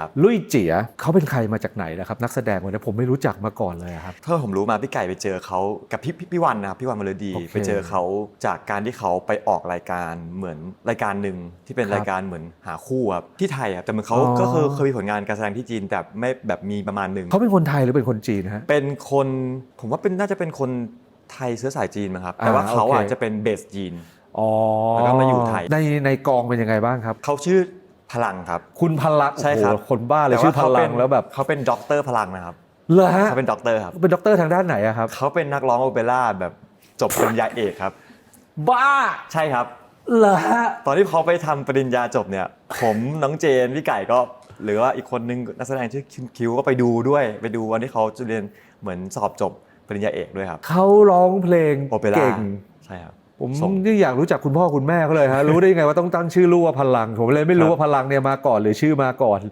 ครับ ลุยเจียเขาเป็นใครมาจากไหนนะครับ นักแสดงคนนี้ผมไม่รู้จักมาก่อนเลยครับถ้าผมรู้มาพี่ไก่ไปเจอเขากับพี่พี่พี่วันนะครับพี่วันมาเลดีโอเคไปเจอเขาจากการที่เขาไปออกรายการเหมือนรายการหนึ่งที่เป็นครับรายการเหมือนหาคู่ครับที่ไทยครับแต่เหมือนเขาอ๋อก็เคยเคยมีผลงานการแสดงที่จีนแต่ไม่แบบมีประมาณหนึ่งเขาเป็นคนไทยหรือเป็นคนจีนฮะเป็นคนผมว่าเป็นน่าจะเป็นคนไทยเชื้อสายจีนมั้งครับอ่าแต่ว่าเขาอะโอเคจะเป็นเบสจีนอ๋อแล้วก็มาอยู่ไทยในในกองเป็นยังไงบ้างครับเขาชื่อ พลังครับ คุณพลังใช่ครับ โอ้โหคนบ้าเลยแต่ชื่อพเขาลัเป็งนแล้วแบบเขาเป็นด็อกเตอร์พลังนะครับเหรอฮะเขาเป็นด็อกเตอร์ครับเป็นด็อกเตอร์ทางด้านไหนอะครับ เขาเป็นนักร้องโอเปร่าแบบจบปริญญาเอกครับ บ้าใช่ครับ เหรอฮะตอนที่เขาไปทำปริญญาจบเนี่ย ผมน้องเจนพี่ไก่ก็ หรือว่าอีกคนนึงนักแสดงชื่อคิมคิวก็ไปดูด้วย ไปดูวันที่เขาจะเรียนเหมือนสอบจบปริญญาเอกด้วยครับเขาร้องเพลงโอเปร่าเก่ง ใช่ครับ ผมส่งนี่อยากรู้จักคุณพ่อคุณแม่เขาเลยฮะรู้ได้ยังไงว่าต้องตั้งชื่อลูกว่าพลังผมเลยไม่รู้ครับว่าพลังเนี่ยมาก่อนหรือชื่อมาก่อน